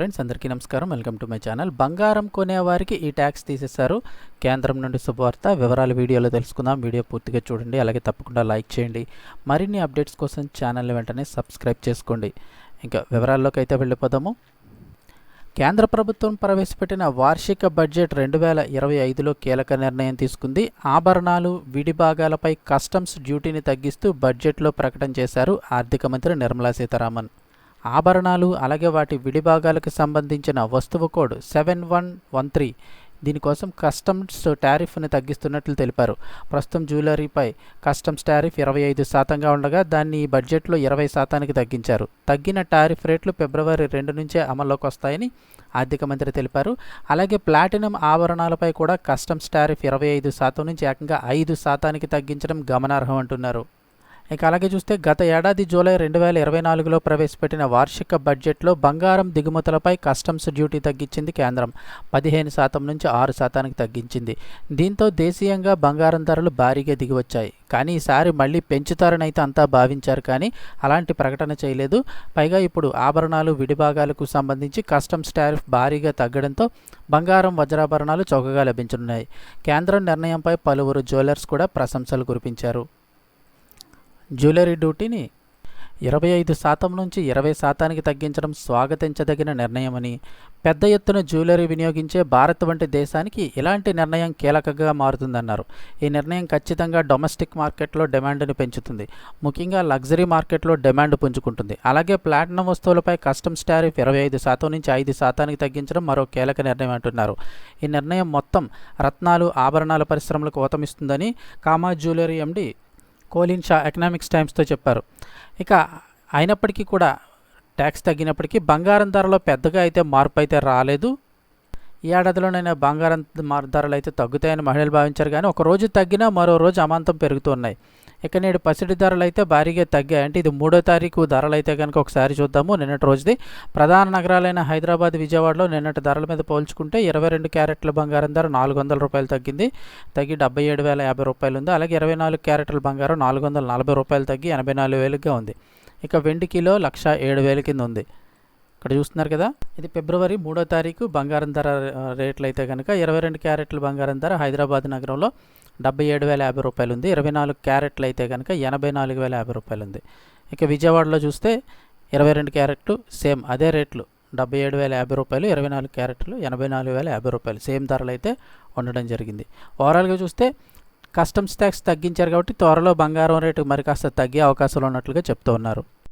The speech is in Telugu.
ఫ్రెండ్స్ అందరికీ నమస్కారం. Welcome to my channel. బంగారం కొనేవారికి ఈ ట్యాక్స్ తీసేశారు. కేంద్రం నుండి శుభవార్త వివరాలు వీడియోలో తెలుసుకుందాం. వీడియో పూర్తిగా చూడండి. అలాగే తప్పకుండా లైక్ చేయండి. మరిన్ని అప్డేట్స్ కోసం ఛానల్ని వెంటనే సబ్స్క్రైబ్ చేసుకోండి. ఇంకా వివరాల్లోకి అయితే వెళ్ళిపోదాము. కేంద్ర ప్రభుత్వం ప్రవేశపెట్టిన వార్షిక బడ్జెట్ రెండు వేల ఇరవై ఐదులో కీలక నిర్ణయం తీసుకుంది. ఆభరణాలు విడి భాగాలపై కస్టమ్స్ డ్యూటీని తగ్గిస్తూ బడ్జెట్లో ప్రకటన చేశారు ఆర్థిక మంత్రి నిర్మలా సీతారామన్. ఆభరణాలు అలాగే వాటి విడిభాగాలకు సంబంధించిన వస్తువు code seven one one three. దీనికోసం కస్టమ్స్ టారిఫ్ని తగ్గిస్తున్నట్లు తెలిపారు. ప్రస్తుతం జ్యువెలరీపై కస్టమ్స్ టారిఫ్ ఇరవై ఐదు శాతంగా ఉండగా దాన్ని ఈ బడ్జెట్లో ఇరవై శాతానికి తగ్గించారు. తగ్గిన టారిఫ్ రేట్లు ఫిబ్రవరి రెండు నుంచే అమల్లోకి వస్తాయని ఆర్థిక మంత్రి తెలిపారు. అలాగే ప్లాటినం ఆభరణాలపై కూడా కస్టమ్స్ టారిఫ్ ఇరవై ఐదు శాతం నుంచి ఏకంగా ఐదు శాతానికి తగ్గించడం గమనార్హం అంటున్నారు. ఇక అలాగే చూస్తే గత ఏడాది జూలై రెండు వేల ఇరవై నాలుగులో ప్రవేశపెట్టిన వార్షిక బడ్జెట్లో బంగారం దిగుమతులపై కస్టమ్స్ డ్యూటీ తగ్గించింది కేంద్రం. పదిహేను శాతం నుంచి ఆరు శాతానికి తగ్గించింది. దీంతో దేశీయంగా బంగారం ధరలు భారీగా దిగివచ్చాయి. కానీ ఈసారి మళ్ళీ పెంచుతారని అయితే అంతా భావించారు కానీ అలాంటి ప్రకటన చేయలేదు. పైగా ఇప్పుడు ఆభరణాలు విడిభాగాలకు సంబంధించి కస్టమ్స్ టారిఫ్ భారీగా తగ్గడంతో బంగారం వజ్రాభరణాలు చౌకగా లభించనున్నాయి. కేంద్రం నిర్ణయంపై పలువురు జ్యువెలర్స్ కూడా ప్రశంసలు కురిపించారు. జ్యువెలరీ డ్యూటీని ఇరవై ఐదు శాతం నుంచి ఇరవై శాతానికి తగ్గించడం స్వాగతించదగిన నిర్ణయమని పెద్ద ఎత్తున జ్యువెలరీ వినియోగించే భారత్ వంటి దేశానికి ఇలాంటి నిర్ణయం కీలకంగా మారుతుందన్నారు. ఈ నిర్ణయం ఖచ్చితంగా డొమెస్టిక్ మార్కెట్లో డిమాండ్ని పెంచుతుంది. ముఖ్యంగా లగ్జరీ మార్కెట్లో డిమాండ్ పుంజుకుంటుంది. అలాగే ప్లాటినం వస్తువులపై కస్టమ్స్ టారిఫ్ ఇరవై ఐదు శాతం నుంచి ఐదు శాతానికి తగ్గించడం మరో కీలక నిర్ణయం అంటున్నారు. ఈ నిర్ణయం మొత్తం రత్నాలు ఆభరణాల పరిశ్రమలకు ఊతమిస్తుందని Kama jewellery MD Colin Shah economics టైమ్స్తో చెప్పారు. ఇక అయినప్పటికీ కూడా ట్యాక్స్ తగ్గినప్పటికీ బంగారం ధరలో పెద్దగా అయితే మార్పు అయితే రాలేదు. ఈ ఏడాదిలోనైనా బంగారం ధరలు అయితే తగ్గుతాయని మహిళలు భావించారు. కానీ ఒక రోజు తగ్గినా మరో రోజు అమాంతం పెరుగుతున్నాయి ఇక నేడు పసిడి ధరలు అయితే భారీగా తగ్గాయి. అంటే ఇది మూడో తారీఖు ధరలు అయితే కనుక ఒకసారి చూద్దాము. నిన్నటి రోజుది ప్రధాన నగరాలైన హైదరాబాద్ విజయవాడలో నిన్నటి ధరల మీద పోల్చుకుంటే ఇరవై రెండు క్యారెట్ల బంగారం ధర నాలుగు వందల రూపాయలు తగ్గింది. తగ్గి డెబ్బై ఏడు వేల యాభై రూపాయలు ఉంది. అలాగే ఇరవై నాలుగు క్యారెట్ల బంగారం నాలుగు వందల నలభై రూపాయలు తగ్గి ఎనభై నాలుగు వేలుగా ఉంది. ఇక వెండి కిలో లక్ష ఏడు వేల కింద ఉంది. ఇక్కడ చూస్తున్నారు కదా ఇది ఫిబ్రవరి మూడో తారీఖు బంగారం ధర రేట్లు అయితే కనుక ఇరవై రెండు క్యారెట్ల బంగారం ధర హైదరాబాద్ నగరంలో డెబ్బై ఏడు వేల యాభై రూపాయలు ఉంది ఇరవై నాలుగు క్యారెట్లు అయితే కనుక ఎనభై నాలుగు వేల యాభై రూపాయలు ఉంది ఇక విజయవాడలో చూస్తే ఇరవై రెండు క్యారెట్లు సేమ్ అదే రేట్లు. డెబ్బై ఏడు వేల యాభై రూపాయలు ఇరవై నాలుగు క్యారెట్లు ఎనభై నాలుగు వేల యాభై రూపాయలు. సేమ్ ధరలు అయితే ఉండడం జరిగింది. ఓవరాల్గా చూస్తే కస్టమ్స్ ట్యాక్స్ తగ్గించారు కాబట్టి త్వరలో బంగారం రేటు మరి కాస్త తగ్గే అవకాశాలు ఉన్నట్లుగా చెప్తూ ఉన్నారు.